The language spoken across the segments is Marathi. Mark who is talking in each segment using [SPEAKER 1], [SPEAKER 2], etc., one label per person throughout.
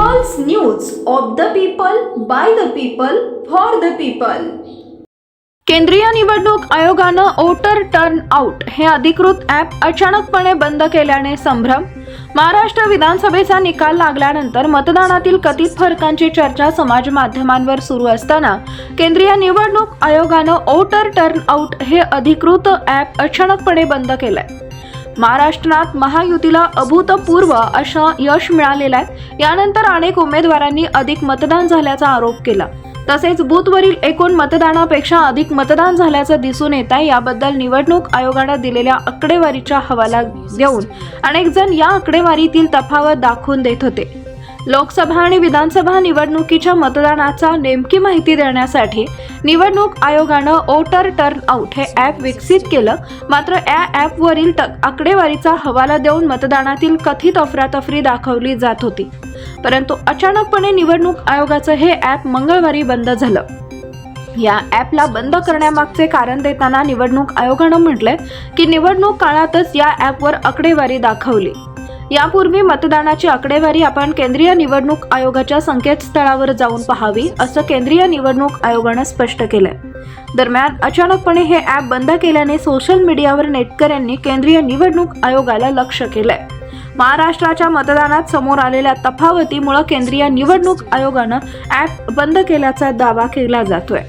[SPEAKER 1] News of the people by the people for the people
[SPEAKER 2] केंद्रीय निवडणूक आयोगानं वोटर टर्न आउट हे अधिकृत ॲप अचानकपणे बंद केल्याने संभ्रम. महाराष्ट्र विधानसभेचा निकाल लागल्यानंतर मतदानातील कथित फरकांची चर्चा समाज माध्यमांवर सुरू असताना केंद्रीय निवडणूक आयोगानं वोटर टर्न आउट हे अधिकृत ॲप अचानकपणे बंद केलंय. महाराष्ट्रात महायुतीला अभूतपूर्व असं यश मिळालेलं आहे. यानंतर अनेक उमेदवारांनी अधिक मतदान झाल्याचा आरोप केला. तसेच बूथवरील एकूण मतदानापेक्षा अधिक मतदान झाल्याचं दिसून येत आहे. याबद्दल निवडणूक आयोगानं दिलेल्या आकडेवारीचा हवाला देऊन अनेक जण या आकडेवारीतील तफावत दाखवून देत होते. लोकसभा आणि विधानसभा निवडणुकीच्या मतदानाचा नेमकी माहिती देण्यासाठी निवडणूक आयोगानं ओटर टर्न आउट हे ॲप विकसित केलं. मात्र या ॲपवरील आकडेवारीचा हवाला देऊन मतदानातील कथित अफरातफरी दाखवली जात होती. परंतु अचानकपणे निवडणूक आयोगाचं हे ॲप मंगळवारी बंद झालं. या ॲपला बंद करण्यामागचे कारण देताना निवडणूक आयोगानं म्हटलंय की निवडणूक काळातच या ॲपवर आकडेवारी दाखवली. यापूर्वी मतदानाची आकडेवारी आपण केंद्रीय निवडणूक आयोगाच्या संकेतस्थळावर जाऊन पाहावी असं केंद्रीय निवडणूक आयोगानं स्पष्ट केलंय. दरम्यान अचानकपणे हे ॲप बंद केल्याने सोशल मीडियावर नेटकऱ्यांनी केंद्रीय निवडणूक आयोगाला लक्ष केलंय. महाराष्ट्राच्या मतदानात समोर आलेल्या तफावतीमुळे केंद्रीय निवडणूक आयोगानं ॲप बंद केल्याचा दावा केला जातोय.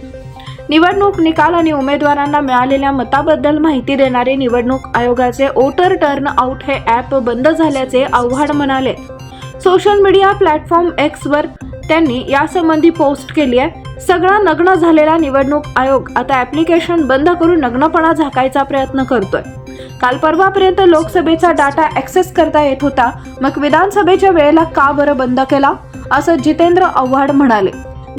[SPEAKER 2] निवडणूक निकाल आणि उमेदवारांना मिळालेल्या मताबद्दल माहिती देणारे निवडणूक आयोगाचे वोटर टर्न आउट हे ॲप बंद झाल्याचे आव्हाड म्हणाले. सोशल मीडिया प्लॅटफॉर्म एक्सवर त्यांनी यासंबंधी पोस्ट केली आहे. सगळा नग्न झालेला निवडणूक आयोग आता ॲप्लिकेशन बंद करून नग्नपणा झाकायचा प्रयत्न करतोय. काल परवापर्यंत लोकसभेचा डाटा ॲक्सेस करता येत होता. मग विधानसभेच्या वेळेला का बरं बंद केला? असं जितेंद्र आव्हाड म्हणाले.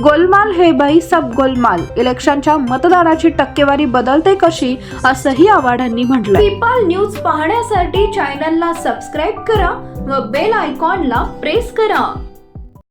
[SPEAKER 2] गोलमाल हे बाई सब गोलमाल. इलेक्शनच्या मतदानाची टक्केवारी बदलते कशी असंही आव्हाडांनी म्हटलं
[SPEAKER 1] पीपल न्यूज पाहण्यासाठी चॅनलला सबस्क्राईब करा व बेल आयकॉनला प्रेस करा.